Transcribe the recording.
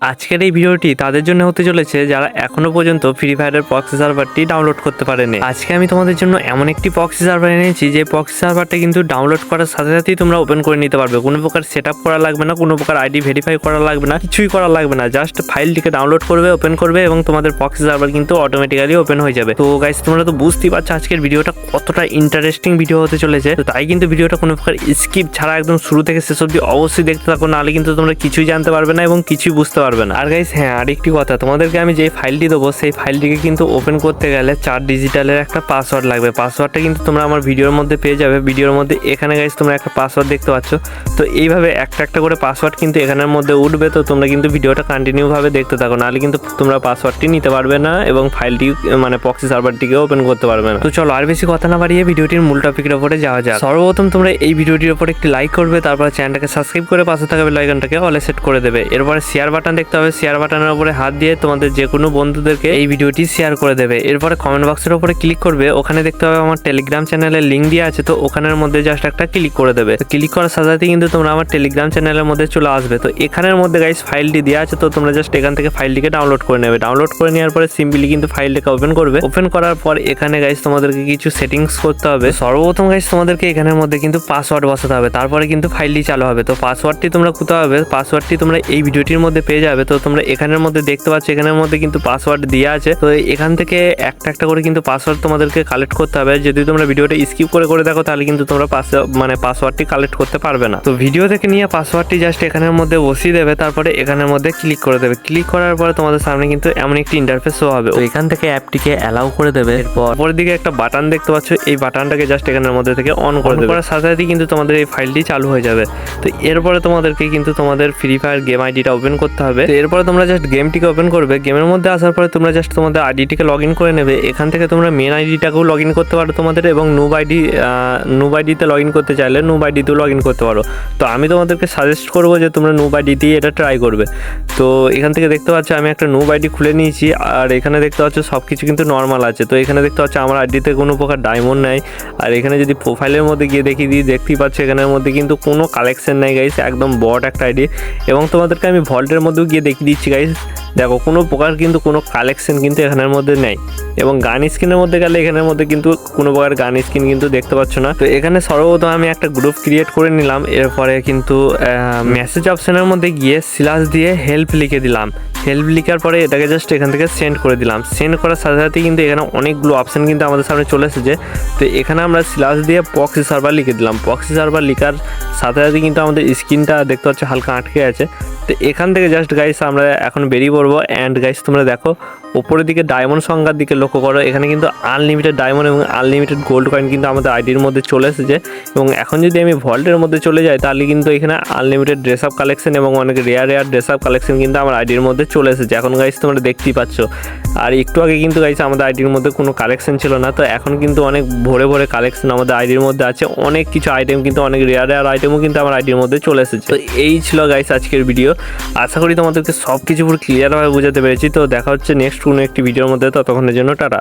আজকের এই ভিডিওটি তাদের জন্য হতে চলেছে যারা এখনও পর্যন্ত ফ্রি ফায়ারের পক্সি সার্ভারটি ডাউনলোড করতে পারেনি। আজকে আমি তোমাদের জন্য এমন একটি পক্সি সার্ভার এনেছি, যে পক্সি সার্ভারটা কিন্তু ডাউনলোড করার সাথে সাথেই তোমরা ওপেন করে নিতে পারবে। কোনো প্রকার সেট করা লাগবে না, কোনো প্রকার আইডি ভেরিফাই করা লাগবে না, কিছুই করা লাগবে না। জাস্ট ফাইলটিকে ডাউনলোড করবে ওপেন করবে এবং তোমাদের পক্সি সার্ভার কিন্তু অটোমেটিক্যালি ওপেন হয়ে যাবে। তো গাইস তোমরা তো বুঝতেই পারছ আজকের ভিডিওটা কতটা ইন্টারেস্টিং ভিডিও হতে চলেছে। তো তাই কিন্তু ভিডিওটা কোনো প্রকার স্কিপ ছাড়া একদম শুরু থেকে শেষ অবধি অবশ্যই দেখতে থাকো, নাহলে কিন্তু তোমরা কিছুই জানতে পারবে না এবং কিছুই বুঝতে পারবে না। আর গাইস হ্যাঁ আরেকটি কথা, তোমাদেরকে আমি যে ফাইলটি দেবো, সেই ফাইলটিকে কিন্তু ওপেন করতে গেলে চার ডিজিটালের একটা পাসওয়ার্ড লাগবে। পাসওয়ার্ডটা কিন্তু তোমরা আমার ভিডিওর মধ্যে পেয়ে যাবে। ভিডিওর মধ্যে এখানে গাইস তোমরা একটা পাসওয়ার্ড দেখতে পাচ্ছ। তো এইভাবে একটা একটা করে পাসওয়ার্ড কিন্তু এখানের মধ্যে উঠবে। তো তোমরা কিন্তু ভিডিওটা কন্টিনিউভাবে দেখতে থাকো। নাহলে কিন্তু তোমরা পাসওয়ার্ডটি নিতে পারবে না এবং ফাইলটি মানে পক্সি সার্ভারটিকে ওপেন করতে পারবে না। তো চলো আর বেশি কথা না বাড়িয়ে ভিডিওটির মূল টপিকের উপরে যাওয়া যাক। সর্বপ্রথম তোমরা এই ভিডিওটির উপর একটি লাইক করবে, তারপর চ্যানেলটাকে সাবস্ক্রাইব করে পাশে থাকা বেল আইকনটাকে অলে সেট করে দেবে। এরপরে শেয়ার বাটন দেখতে হবে শেয়ার বাটনের উপরে হাত দিয়ে তোমাদের যে কোনো বন্ধুদেরকে এই ভিডিওটি শেয়ার করে দেবে। এরপরে কমেন্ট বক্সের উপরে ক্লিক করবে। ওখানে দেখতে হবে আমার টেলিগ্রাম চ্যানেলের লিঙ্ক দেওয়া আছে, তো ওখানের মধ্যে জাস্ট একটা ক্লিক করে দেবে। তো ক্লিক করার সাথে সাথে কিন্তু তোমরা আমার টেলিগ্রাম চ্যানেলের মধ্যে চলে আসবে। তো এখানের মধ্যে গাইস ফাইলটি দেওয়া আছে, তো তোমরা জাস্ট এখান থেকে ফাইলটিকে ডাউনলোড করে নেবে। ডাউনলোড করে নেওয়ার পরে সিম্পলি কিন্তু ফাইলটাকে ওপেন করবে। ওপেন করার পর এখানে গাইস তোমাদেরকে কিছু সেটিংস করতে হবে। সর্বপ্রথম গাইস তোমাদেরকে এখানের মধ্যে কিন্তু পাসওয়ার্ড বসাতে হবে। তারপরে কিন্তু ফাইলটি চালু হবে। তো পাসওয়ার্ডটি তোমরা কোথাও হবে? পাসওয়ার্ডটি তোমরা এই ভিডিওটির মধ্যে পেয়ে যাবে। তো তোমরা এখানের মধ্যে দেখতে পাচ্ছ, এখানের মধ্যে কিন্তু পাসওয়ার্ড দেওয়া আছে। তো এখান থেকে একটা একটা করে কিন্তু পাসওয়ার্ড তোমাদেরকে কালেক্ট করতে হবে। যদি তোমরা ভিডিওটা স্কিপ করে করে দেখো, তাহলে কিন্তু তোমরা মানে পাসওয়ার্ডটি কালেক্ট করতে পারবে না। তো ভিডিও থেকে নিয়ে পাসওয়ার্ডটি জাস্ট এখানের মধ্যে বসিয়ে দেবে, তারপরে এখানের মধ্যে ক্লিক করে দেবে। ক্লিক করার পরে তোমাদের সামনে কিন্তু এমন একটি ইন্টারফেস শো হবে। তো এখান থেকে অ্যাপটিকে অ্যালাউ করে দেবে। এরপর উপরের দিকে একটা বাটন দেখতে পাচ্ছ, এই বাটনটাকে জাস্ট এখানের মধ্যে থেকে অন করে দেবে। করার সাথে সাথে কিন্তু তোমাদের এই ফাইলটি চালু হয়ে যাবে। তো এরপরে তোমাদেরকে কিন্তু তোমাদের ফ্রি ফায়ার গেম আইডিটা ওপেন করতে হবে। তো এরপরে তোমরা জাস্ট গেমটিকে ওপেন করবে। গেমের মধ্যে আসার পরে তোমরা জাস্ট তোমাদের আইডিটিকে লগ ইন করে নেবে। এখান থেকে তোমরা মেন আইডিটাকেও লগ ইন করতে পারো তোমাদের এবং নুব আইডি নুব আইডিতে লগ ইন করতে চাইলে নুব আইডিতেও লগ ইন করতে পারো। তো আমি তোমাদেরকে সাজেস্ট করব যে তোমরা নুব আইডি দিয়ে এটা ট্রাই করবে। তো এখান থেকে দেখতে পাচ্ছ আমি একটা নুব আইডি খুলে নিয়েছি আর এখানে দেখতে পাচ্ছ সব কিছু কিন্তু নর্মাল আছে। তো এখানে দেখতে পাচ্ছ আমার আইডিতে কোনো প্রকার ডায়মন্ড নাই। আর এখানে যদি প্রোফাইলের মধ্যে গিয়ে দেখি দিই, দেখতেই পাচ্ছ এখানের মধ্যে কিন্তু কোনো কালেকশন নাই গাইস একদম বট একটা আইডি এবং তোমাদেরকে আমি ভল্টের মধ্যেও গিয়ে দেখিয়ে দিচ্ছি গাইস দেখো, কোনো প্রকার কিন্তু কোনো কালেকশন কিন্তু এখানের মধ্যে নেই। এবং গান স্ক্রিনের মধ্যে গেলে এখানের মধ্যে কিন্তু কোনো প্রকার গান স্ক্রিন কিন্তু দেখতে পাচ্ছ না। তো এখানে সর্বপ্রথম আমি একটা গ্রুপ ক্রিয়েট করে নিলাম। এরপরে কিন্তু মেসেজ অপশানের মধ্যে গিয়ে সিলাস দিয়ে হেল্প লিখে দিলাম। হেল্প লিখার পরে এটাকে জাস্ট এখান থেকে সেন্ড করে দিলাম। সেন্ড করার সাথে সাথে কিন্তু এখানে অনেকগুলো অপশান কিন্তু আমাদের সামনে চলে এসেছে। তো এখানে আমরা সিলাস দিয়ে পক্সি সার্ভার লিখে দিলাম। পক্সি সার্ভার লিখার সাথে সাথে কিন্তু আমাদের স্ক্রিনটা দেখতে পাচ্ছ হালকা আটকে আছে। তো এখান থেকে জাস্ট গাইস আমরা এখন বেরিয়ে পড়ব। অ্যান্ড গাইস তোমরা দেখো উপরের দিকে ডায়মন্ড সংখ্যার দিকে লক্ষ্য করো, এখানে কিন্তু আনলিমিটেড ডায়মন্ড এবং আনলিমিটেড গোল্ড কয়েন কিন্তু আমাদের আইডির মধ্যে চলে এসেছে। এবং এখন যদি আমি ভল্টের মধ্যে চলে যাই, তাহলে কিন্তু এখানে আনলিমিটেড ড্রেস আপ কালেকশন এবং অনেক rare rare dress up collection কিন্তু আমার আইডির মধ্যে চলে এসেছে। এখন গাইস তোমরা দেখতেই পাচ্ছ। আর একটু আগে কিন্তু গাইস আমাদের আইডির মধ্যে কোনো কালেকশন ছিল না, তো এখন কিন্তু অনেক ভরে ভরে কালেকশন আমাদের আইডির মধ্যে আছে। অনেক কিছু আইটেম কিন্তু, অনেক রেয়ার রেয়ার আইটেমও কিন্তু আমার আইডির মধ্যে চলে এসেছে। তো এই ছিল গাইস আজকের ভিডিও আশা করি তোমাদেরকে সব কিছু পুরো ক্লিয়ারভাবে বোঝাতে পেরেছি। তো দেখা হচ্ছে নেক্সট কোনো একটি ভিডিওর মধ্যে ততক্ষণের জন্য টাটা।